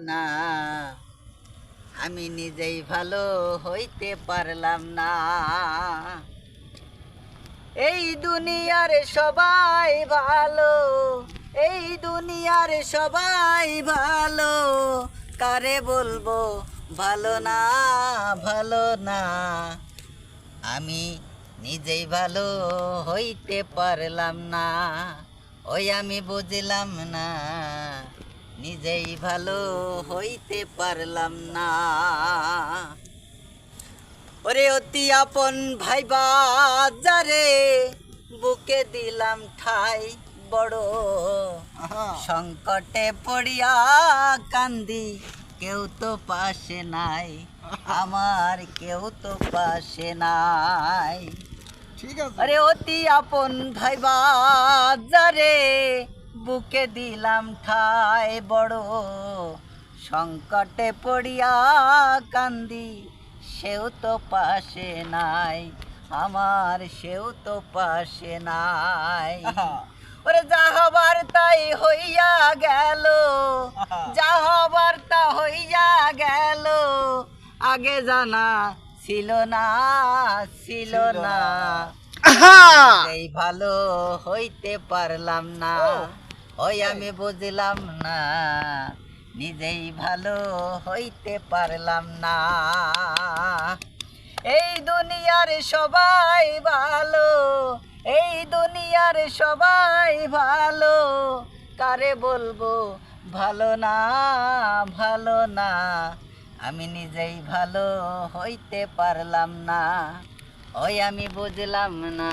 না। আমি নিজেই ভালো হইতে পারলাম না। এই দুনিয়ার সবাই ভালো, এই দুনিয়ার সবাই ভালো। কারে বলব, ভালো না ভালো না। আমি নিজেই ভালো হইতে পারলাম না। ওই আমি বুঝলাম না। নিজেই ভালো হইতে পারলাম না। ওরে অতি আপন ভাই বাজারে বুকে দিলাম ঠাই বড়। সংকটে পড়িয়া কান্দি কেউ তো পাশে নাই। আমার কেউ তো পাশে নাই। ঠিক আছে। আরে অতি আপন ভাই বাজারে বুকে দিলাম ঠাই বড়। সংকটে পড়িয়া কান্দি সেও তো পাশে নাই আমার সেও তো পাশে নাই। ওরে যা হবার তাই হইয়া গেল যা হবার তা হইয়া গেল। আগে জানা ছিল না ছিল না। এই ভালো হইতে পারলাম না। ওই আমি বুঝলাম না, নিজেই ভালো হইতে পারলাম না। এই দুনিয়ার সবাই ভালো, এই দুনিয়ার সবাই ভালো, কারে বলব ভালো না ভালো না, আমি নিজেই ভালো হইতে পারলাম না। ওই আমি বুঝলাম না